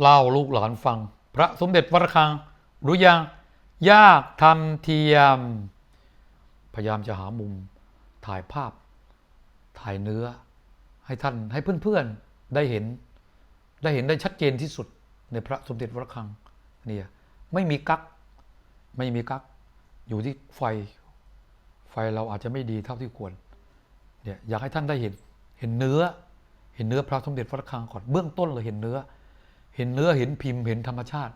เล่าลูกหลานฟัง พระสมเด็จวระฆังรู้ยังยากทำเทียม พยายามจะหามุมถ่ายภาพ ถ่ายเนื้อ ให้ท่านให้เพื่อนๆได้เห็น ได้เห็นได้ชัดเจนที่สุดในพระสมเด็จวระฆังเนี่ยไม่มีกักไม่มีกักอยู่ที่ไฟ ไฟเราอาจจะไม่ดีเท่าที่ควรเนี่ยอยากให้ท่านได้เห็นเห็นเนื้อ เห็นเนื้อพระสมเด็จวระฆังก่อนเบื้องต้นเลยเห็นเนื้อ เห็นเนื้อเห็นพิมพ์เห็นธรรมชาติ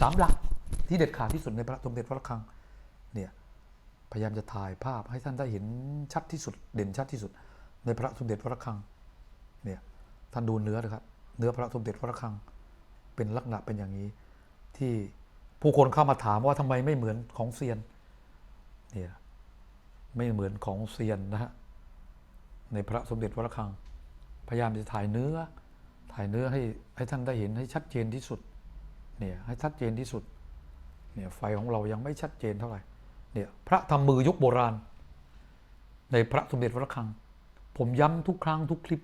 สามหลักที่เด็ดขาดที่สุดในพระสมเด็จวัดระฆังเนี่ยพยายามจะถ่ายภาพให้ท่านได้เห็นชัดที่สุดเด่นชัดที่สุด ในพระสมเด็จวัดระฆังเนี่ยท่านดูเนื้อนะครับเนื้อพระสมเด็จวัดระฆังเป็นลักษณะเป็นอย่างนี้ ที่ผู้คนเข้ามาถามว่าทำไมไม่เหมือนของเซียนเนี่ยไม่เหมือนของเซียนนะฮะในพระสมเด็จวัดระฆัง พยายามจะถ่ายเนื้อ ถ่ายเนื้อให้ให้ท่านได้เห็นให้ชัดเจนที่สุดเนี่ยให้ชัดเจนที่สุดเนี่ยไฟของเรายังไม่ชัดเจนเท่าไหร่เนี่ยพระทำมือยุคโบราณ ในพระสมเด็จวัดระฆัง ผมย้ำทุกครั้งทุกคลิป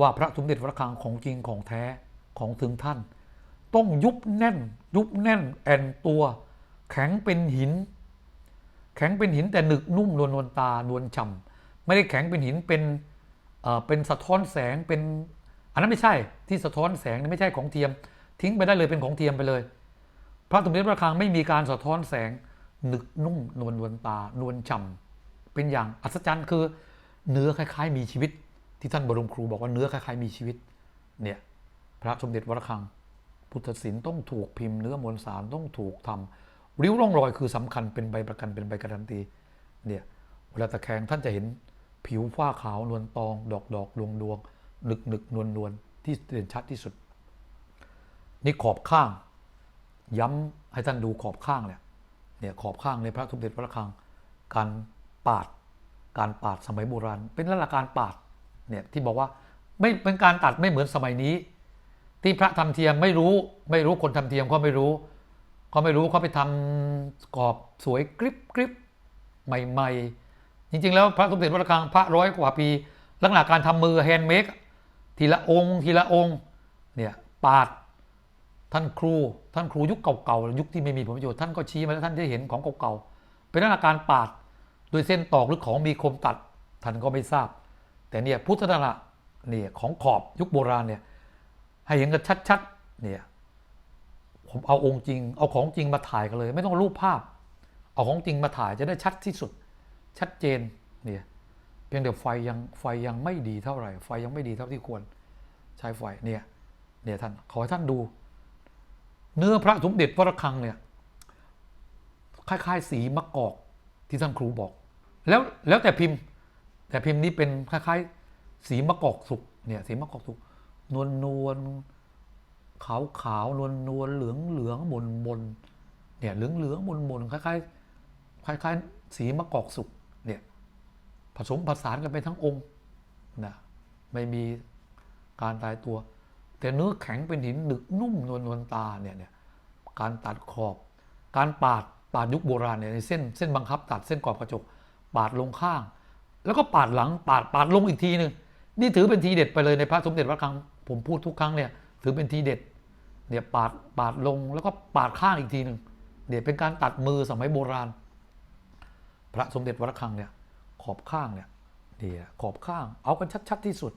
ว่าพระสมเด็จวัดระฆังของจริงของแท้ของถึงท่าน ต้องยุบแน่น ยุบแน่นแอนตัว แข็งเป็นหิน แข็งเป็นหินแต่หนึกนุ่มนวลนวลตานวลฉ่ำไม่ได้แข็งเป็นหินเป็นเอ่อเป็นสะท้อนแสงเป็น อันนั้นไม่ใช่ที่สะท้อนแสงนี่ไม่ใช่ของเทียม ทิ้งไปได้เลยเป็นของเทียมไปเลยพระสมเด็จพระคังไม่มีการสะท้อนแสงหนึกนุ่มนวลนวลตานวลฉ่ำเป็นอย่างอัศจรรย์คือเนื้อคล้าย ๆ มีชีวิต ที่ท่านบรมครูบอกว่าเนื้อคล้ายๆมีชีวิตเนี่ยพระสมเด็จวระฆัง พุทธศิลป์ต้องถูกพิมพ์เนื้อมวลสารต้องถูกทำริ้วร่องรอยคือสำคัญเป็นใบประกันเป็นใบการันตีเนี่ยเวลาตะแคงท่านจะเห็นผิวฝ้าขาวนวลตอง ดอกดอกดวงดวง หนึกหนึกนวลนวลที่เด่นชัดที่สุด นี่ขอบข้าง ย้ำให้ท่านดูขอบข้างเนี่ยเนี่ยขอบข้างในพระสมเด็จพระระฆัง การปาด การปาดสมัยโบราณ เป็นลักษณะการปาดเนี่ยที่บอกว่าไม่เป็นการตัดไม่เหมือนสมัยนี้ ที่พระทำเทียมไม่รู้ไม่รู้คนทำเทียมเขาไม่รู้เขาไม่รู้เขาไปทำกรอบสวยกริบกริบใหม่ ๆ จริง ๆ แล้วพระสมเด็จพระระฆังพระร้อยกว่าปี ลักษณะการทำมือแฮนด์เมด ทีละองค์ ทีละองค์เนี่ยปาดท่านครู ท่านครูยุคเก่าๆยุคที่ไม่มีผลประโยชน์ท่านก็ชี้มาแล้วท่านได้เห็นของเก่าๆเป็นลักการปาดโดยเส้นตอกหรือของมีคมตัดท่านก็ไม่ทราบ แต่เนี่ยพุทธลักษณะเนี่ยของขอบยุคโบราณเนี่ยให้เห็นกันชัดๆเนี่ยผมเอาองค์จริง เอาของจริงมาถ่ายกันเลย ไม่ต้องรูปภาพ เอาของจริงมาถ่ายจะได้ชัดที่สุด ชัดเจนเนี่ย เพียงแต่ไฟยังไฟยังไม่ดีเท่าไหร่ ไฟยังไม่ดีเท่าที่ควรใช้ไฟเนี่ยเนี่ยท่านขอให้ท่านดู เนื้อพระสมเด็จพระระฆังเนี่ยคล้ายๆ สีมะกอกที่ท่านครูบอก แล้วแล้วแต่พิมพ์ แต่พิมพ์นี้เป็นคล้ายๆ สีมะกอกสุกเนี่ยสีมะกอกสุกนวลนวลขาวขาวนวลนวลเหลืองเหลืองมนมนเนี่ยเหลืองเหลืองมนมนคล้ายๆคล้ายๆ สีมะกอกสุก ผสมผสานกันไปทั้งองค์นะไม่มีการตายตัว แต่เนื้อแข็งเป็นหินหนึกนุ่มนวลนวลตาเนี่ยเนี่ยการตัดขอบ การปาดปาดยุคโบราณเนี่ยในเส้นเส้นบังคับ ตัดเส้นกรอบกระจก ปาดลงข้าง แล้วก็ปาดหลังปาดปาดลงอีกทีหนึ่งนี่ถือเป็นทีเด็ดไปเลยในพระสมเด็จพระคลังผมพูดทุกครั้งเนี่ยถือเป็นทีเด็ดเนี่ยปาดปาดลงแล้วก็ปาดข้างอีกทีหนึ่งเนี่ยเป็นการตัดมือสมัยโบราณ พระสมเด็จวัดระฆังเนี่ย ขอบข้างเนี่ยนี่แหละขอบข้าง เอากันชัด ๆ ที่สุด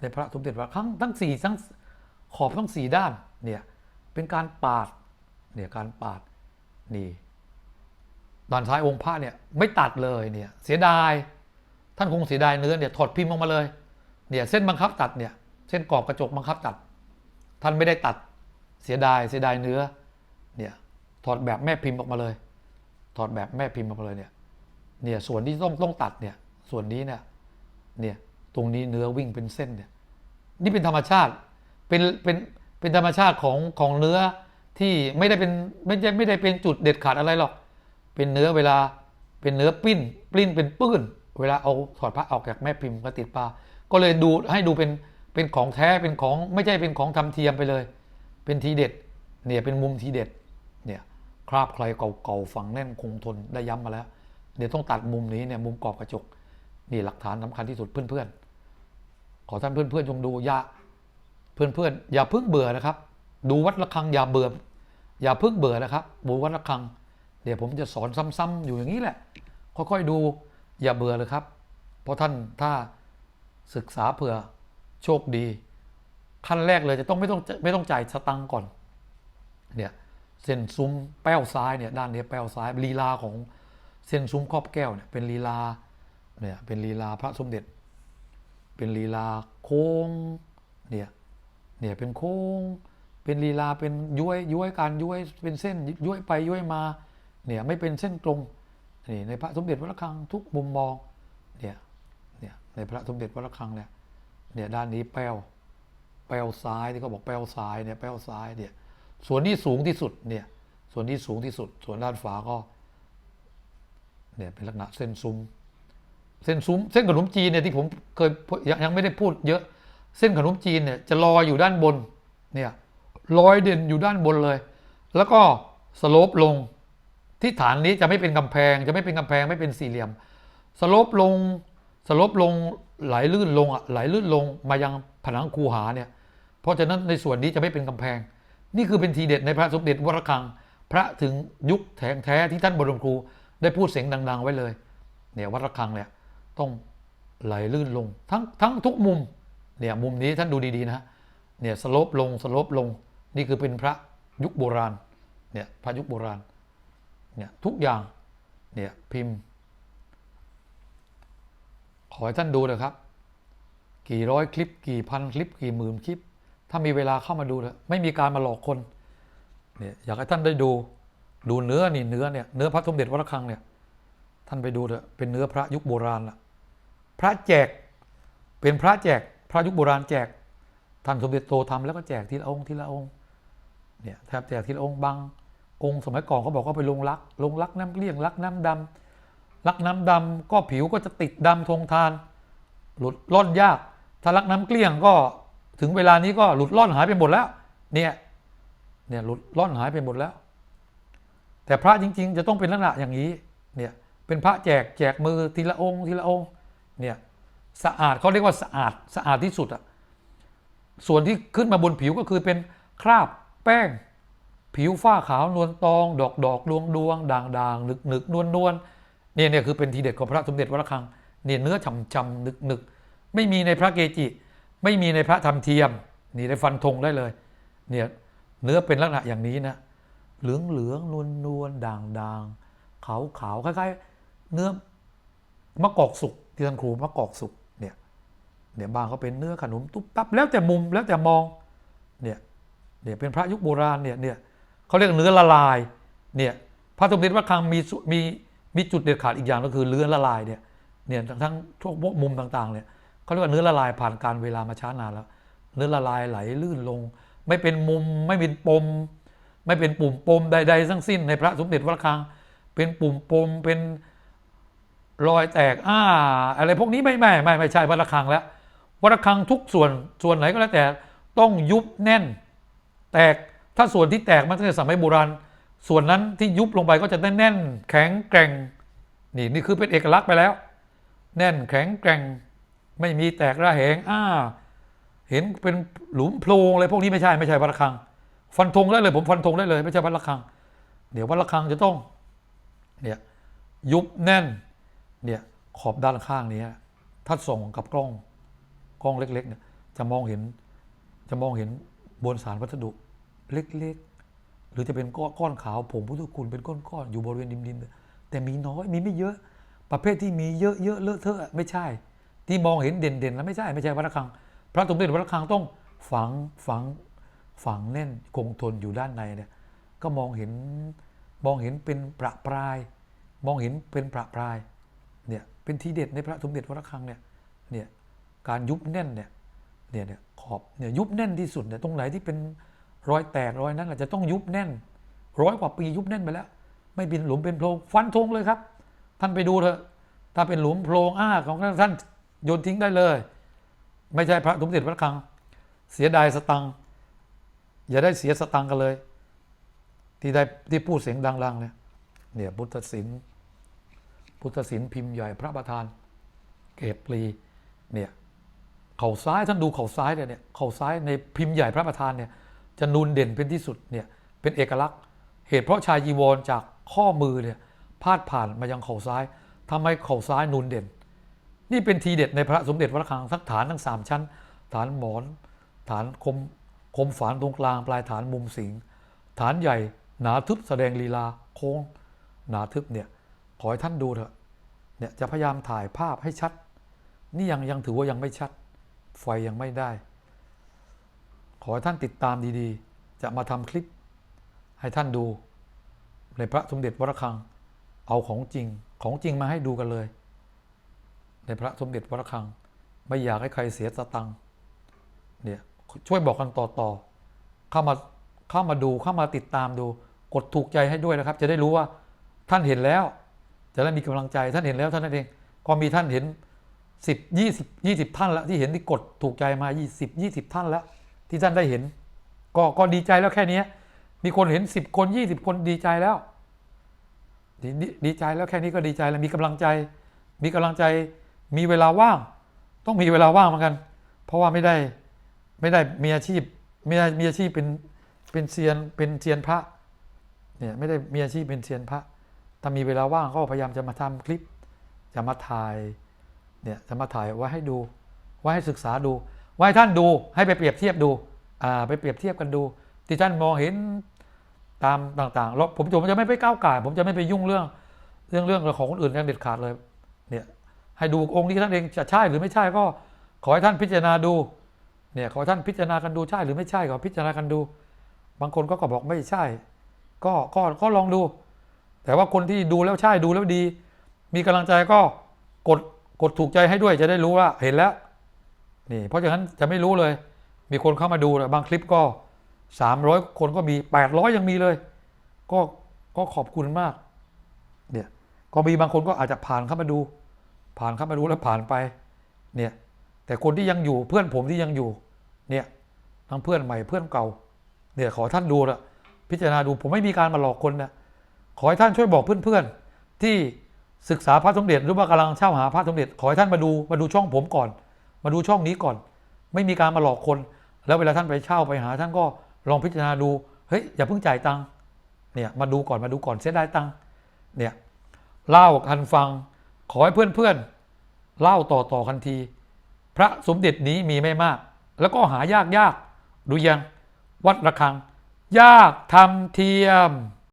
ในพระสมเด็จวัดระฆังทั้งสี่ทั้งขอบทั้งสี่ด้านเนี่ยเป็นการปาดเนี่ยการปาดนี่ด้านซ้ายองค์พระเนี่ยไม่ตัดเลยเนี่ยเสียดาย ท่านคงเสียดายเนื้อเนี่ยถอดพิมพ์ออกมาเลยเนี่ยเส้นบังคับตัดเนี่ยเส้นกรอบกระจกบังคับตัด ท่านไม่ได้ตัดเสียดายเสียดายเนื้อเนี่ยถอดแบบแม่พิมพ์ออกมาเลย ถอดแบบแม่พิมพ์ออกมาเลยเนี่ย เนี่ยส่วนที่ต้องต้องตัดเนี่ยส่วนนี้เนี่ยเนี่ยตรงนี้เนื้อวิ่งเป็นเส้นเนี่ยนี่เป็นธรรมชาติเป็นเป็นเป็นธรรมชาติของของเนื้อที่ไม่ได้เป็นไม่ใช่ไม่ได้เป็นจุดเด็ดขาดอะไรหรอก เป็นเนื้อเวลาเป็นเนื้อปิ้นปลิ้นเป็นปื้น เวลาเอาถอดพระออกจากแม่พิมพ์ก็ติดปลาก็เลยดูให้ดูเป็นเป็นของแท้เป็นของไม่ใช่เป็นของทำเทียมไปเลย เป็นทีเด็ดเนี่ยเป็นมุมทีเด็ดเนี่ยคราบใครเก่าๆฝังแน่นคงทนได้ย้ำมาแล้ว เดี๋ยวต้องตัดมุมนี้เนี่ยมุมกรอบกระจก นี่หลักฐานสำคัญที่สุดเพื่อนๆ ขอท่านเพื่อนๆจงดูอย่าเพื่อนๆอย่าเพิ่งเบื่อนะครับ ดูวัดระฆังอย่าเบื่อ อย่าเพิ่งเบื่อนะครับดูวัดระฆัง เดี๋ยวผมจะสอนซ้ำๆอยู่อย่างนี้แหละ ค่อยๆดูอย่าเบื่อเลยครับ เพราะท่านถ้าศึกษาเผื่อโชคดี ขั้นแรกเลยจะต้องไม่ต้องไม่ต้องจ่ายสตังก่อนเนี่ยเส้นซุ้มแป้วซ้ายเนี่ยด้านนี้แป้วซ้ายลีลาของ เส้นซุ้มครอบแก้วเนี่ยเป็นลีลาเนี่ยเป็นลีลาพระสมเด็จ เป็นลีลาโค้งเนี่ยเนี่ยเป็นโค้ง เป็นลีลาเป็นย้วยย้วยการย้วยเป็นเส้นย้วยไปย้วยมาเนี่ยไม่เป็นเส้นตรงนี่ในพระสมเด็จวัดระฆังทุกมุมมองเนี่ยเนี่ยในพระสมเด็จวัดระฆังเนี่ยเนี่ยด้านนี้แป้วแป้วซ้ายที่เขาบอกแป้วซ้ายเนี่ยแป้วซ้ายเนี่ยส่วนที่สูงที่สุดเนี่ยส่วนที่สูงที่สุด ส่วนด้านฝาก็ เนี่ยเป็นลักษณะเส้นซุ้มเส้นซุ้มเส้นขนมจีนเนี่ยที่ผมเคยยังยังไม่ได้พูดเยอะ เส้นขนมจีนเนี่ยจะลอยอยู่ด้านบนเนี่ยลอยเด่นอยู่ด้านบนเลย แล้วก็สโลปลงที่ฐานนี้จะไม่เป็นกำแพง จะไม่เป็นกำแพงไม่เป็นสี่เหลี่ยม สโลปลงสโลปลงไหลลื่นลงอะไหลลื่นลงมายังผนังคูหาเนี่ยเพราะฉะนั้นในส่วนนี้จะไม่เป็นกำแพง นี่คือเป็นทีเด็ดในพระสมเด็จวรคัง พระถึงยุคแถงแท้ที่ท่านบรมครู ได้พูดเสียงดัง ๆ ไว้เลย เนี่ยวัดระฆังเนี่ยต้องไหลลื่นลงทั้งทั้งทุกมุมเนี่ยมุมนี้ท่านดูดีๆนะเนี่ยสลปลงสลปลงนี่คือเป็นพระยุคโบราณเนี่ยพระยุคโบราณเนี่ยทุกอย่างเนี่ยพิมพ์ ขอให้ท่านดูนะครับ กี่ร้อยคลิป กี่พันคลิป กี่หมื่นคลิป ถ้ามีเวลาเข้ามาดูเถอะไม่มีการมาหลอกคนเนี่ยอยากให้ท่านได้ดู ดูเนื้อนี่เนื้อเนี่ยเนื้อพระสมเด็จวัดระฆังเนี่ยท่านไปดูเถอะเป็นเนื้อพระยุคโบราณล่ะ พระแจกเป็นพระแจก พระยุคโบราณแจก ท่านสมเด็จโตทำแล้วก็แจกทีละองค์ทีละองค์เนี่ยแทบแจกทีละองค์บางองค์สมัยก่อนเขาบอกว่าไปลงรัก ลงรักน้ำเลี้ยงรักน้ำดำรักน้ำดำก็ผิวก็จะติดดำทงทาน หลุดล่อนยาก ถ้ารักน้ำเกลี้ยงก็ถึงเวลานี้ก็หลุดล่อนหายไปหมดแล้ว เนี่ยเนี่ยหลุดล่อนหายไปหมดแล้ว แต่พระจริง ๆ จะต้องเป็นลักษณะอย่างนี้เนี่ยเป็นพระแจกแจกมือทีละองค์ทีละองค์เนี่ยสะอาดเขาเรียกว่าสะอาดสะอาดที่สุดอะส่วนที่ขึ้นมาบนผิวก็คือเป็นคราบแป้ง ผิวฝ้าขาวนวลตอง ดอกดอกดวงดวงด่างด่างหนึกหนึกนวลนวลเนี่ยเนี่ยคือเป็นทีเด็ดของพระสมเด็จวัดระฆังเนี่ยเนื้อฉ่ำฉ่ำหนึกหนึกไม่มีในพระเกจิ ไม่มีในพระธรรมเทียม นี่ได้ฟันธงได้เลยเนี่ยเนื้อเป็นลักษณะอย่างนี้นะ เหลืองเหลืองนวลนวลด่างด่างขาวขาวคล้ายๆ เนื้อมะกอกสุกที่ท่านครูมะกอกสุกเนี่ยเนี่ยบางเขาเป็นเนื้อขนมตุ๊บตับแล้วแต่มุมแล้วแต่มองเนี่ยเนี่ยเป็นพระยุคโบราณเนี่ยเนี่ยเขาเรียกเนื้อละลายเนี่ยพระสมเด็จพระคังมีมีมีจุดเด็ดขาดอีกอย่างก็คือเนื้อละลายเนี่ยเนี่ยทั้งทั้งทุกมุมต่างๆเนี่ยเขาเรียกว่าเนื้อละลายผ่านการเวลามาช้านานแล้ว เนื้อละลายไหลลื่นลง ไม่เป็นมุมไม่เป็นปม ไม่เป็นปุ่มปมใด ๆ ทั้งสิ้นในพระสมเด็จวัดระฆังเป็นปุ่มปมเป็นรอยแตกอ้าอะไรพวกนี้ไม่ไม่ไม่ไม่ใช่วัดระฆังแล้ววัดระฆังทุกส่วนส่วนไหนก็แล้วแต่ต้องยุบแน่น แตกถ้าส่วนที่แตกมันตั้งแต่สมัยโบราณส่วนนั้นที่ยุบลงไปก็จะแน่นๆแข็งแกร่งนี่นี่คือเป็นเอกลักษณ์ไปแล้ว แน่นแข็งแกร่ง ไม่มีแตกระแหงอ้า เห็นเป็นหลุมโพรงอะไรพวกนี้ไม่ใช่ไม่ใช่วัดระฆัง ฟันธงได้เลย ผมฟันธงได้เลย ไม่ใช่วัดระฆัง เดี๋ยววัดระฆังจะต้องเนี่ยยุบแน่นเนี่ยขอบด้านข้างนี้ถ้าส่องกับกล้องกล้องเล็กๆเนี่ยจะมองเห็นจะมองเห็นบนสารวัสดุเล็กๆ หรือจะเป็นก้อนอนขาวผงพุทธคุณเป็นก้อนๆอยู่บริเวณดินๆแต่มีน้อยมีไม่เยอะประเภทที่มีเยอะเยอะเลอะเทอะไม่ใช่ ที่มองเห็นเด่นๆแล้วไม่ใช่ไม่ใช่วัดระฆัง พระสมเด็จวัดระฆังต้องฝังฝัง ฝังแน่นคงทนอยู่ด้านในเนี่ยก็มองเห็นมองเห็นเป็นประปราย มองเห็นเป็นประปรายเนี่ยเป็นทีเด็ดในพระสมเด็จวระฆังเนี่ยเนี่ยการยุบแน่นเนี่ยเนี่ยเนี่ยขอบเนี่ยยุบแน่นที่สุดเนี่ยตรงไหนที่เป็นรอยแตกรอยนั้นอาจจะต้องยุบแน่นร้อยกว่าปียุบแน่นไปแล้ว ไม่เป็นหลุมเป็นโพรงฟันธงเลยครับ ท่านไปดูเถอะถ้าเป็นหลุมโพรงอ้าของท่านโยนทิ้งได้เลย ไม่ใช่พระสมเด็จวระฆัง เสียดายสตังค์ อย่าได้เสียสตังกันเลย ที่ได้ที่พูดเสียงดังๆเนี่ยเนี่ยพุทธศิลป์พุทธศิลป์พิมพ์ใหญ่พระประธาน เกตปลีเนี่ยเข่าซ้ายท่านดูเข่าซ้ายเนี่ยเนี่ยเข่าซ้ายในพิมพ์ใหญ่พระประธานเนี่ยจะนูนเด่นเป็นที่สุดเนี่ยเป็นเอกลักษณ์ เหตุเพราะชายจีวรจากข้อมือเนี่ยพาดผ่านมายังเข่าซ้ายทำให้เข่าซ้ายนูนเด่น นี่เป็นทีเด็ดในพระสมเด็จวัดระฆังสักฐานทั้งสามชั้น ฐานหมอน ฐานคม คมฝานตรงกลางปลายฐานมุมสิง ฐานใหญ่หนาทึบแสดงลีลาโค้ง หนาทึบเนี่ยขอให้ท่านดูเถอะเนี่ยจะพยายามถ่ายภาพให้ชัด นี่ยังยังถือว่ายังไม่ชัด ไฟยังไม่ได้ ขอให้ท่านติดตามดีๆ จะมาทำคลิป ให้ท่านดู ในพระสมเด็จวรคัง เอาของจริงของจริงมาให้ดูกันเลย ในพระสมเด็จวรคัง ไม่อยากให้ใครเสียสตังค์เนี่ย ช่วยบอกกันต่อๆเข้ามาเข้ามาดูเข้ามาติดตามดู กดถูกใจให้ด้วยนะครับ จะได้รู้ว่าท่านเห็นแล้ว จะได้มีกำลังใจท่านเห็นแล้วท่านนั่นเองก็มีท่านเห็น10 20 20ท่านแล้วที่เห็นที่กดถูกใจมา20 20ท่านแล้วที่ท่านได้เห็น ก็ก็ดีใจแล้วแค่นี้มีคนเห็น10คน20คนดีใจแล้วดดีดีใจแล้วแค่นี้ก็ดีใจแล้วมีกำลังใจ มีกำลังใจมีเวลาว่าง ต้องมีเวลาว่างเหมือนกัน เพราะว่าไม่ได้ ไม่ได้มีอาชีพไม่ได้มีอาชีพเป็นเป็นเซียนเป็นเซียนพระเนี่ยไม่ได้มีอาชีพเป็นเซียนพระถ้ามีเวลาว่างก็พยายามจะมาทำคลิป จะมาถ่ายเนี่ยจะมาถ่ายไว้ให้ดู ไว้ให้ศึกษาดู ไว้ให้ท่านดูให้ไปเปรียบเทียบดูอ่าไปเปรียบเทียบกันดู ที่ท่านมองเห็นตามต่างๆแล้วผมผมจะไม่ไปก้าวไก่ผมจะไม่ไปยุ่งเรื่อง เรื่องเรื่องของคนอื่นอย่างเด็ดขาดเลยเนี่ยให้ดูองค์นี้ท่านเองจะใช่หรือไม่ใช่ก็ขอให้ท่านพิจารณาดู เนี่ยขอท่านพิจารณากันดูใช่หรือไม่ใช่ขอพิจารณากันดู บางคนก็ก็บอกไม่ใช่ ก็ก็ก็ลองดู แต่ว่าคนที่ดูแล้วใช่ดูแล้วดี มีกำลังใจก็กดกดถูกใจให้ด้วยจะได้รู้ว่าเห็นแล้วนี่เพราะฉะนั้นจะไม่รู้เลย มีคนเข้ามาดูนะบางคลิปก็ 300 คนก็มี 800 ยังมีเลย ก็ก็ขอบคุณมากเนี่ยก็มีบางคนก็อาจจะผ่านเข้ามาดู ผ่านเข้ามาดูแล้วผ่านไปเนี่ยแต่คนที่ยังอยู่เพื่อนผมที่ยังอยู่ เนี่ยทั้งเพื่อนใหม่เพื่อนเก่า เนี่ยขอท่านดูละพิจารณาดูผมไม่มีการมาหลอกคนนะขอให้ท่านช่วยบอกเพื่อนๆ ที่ศึกษาพระสมเด็จหรือว่ากำลังเช่าหาพระสมเด็จ ขอให้ท่านมาดูมาดูช่องผมก่อน มาดูช่องนี้ก่อน ไม่มีการมาหลอกคน แล้วเวลาท่านไปเช่าไปหา ท่านก็ลองพิจารณาดูเฮ้ยอย่าเพิ่งจ่ายตังค์เนี่ยมาดูก่อนมาดูก่อนเสียดายตังค์เนี่ยเล่ากันฟัง ขอให้เพื่อนๆเล่าต่อต่อกันที พระสมเด็จนี้มีไม่มาก แล้วก็หายากยากดูยังวัดระฆัง ยากทำเทียม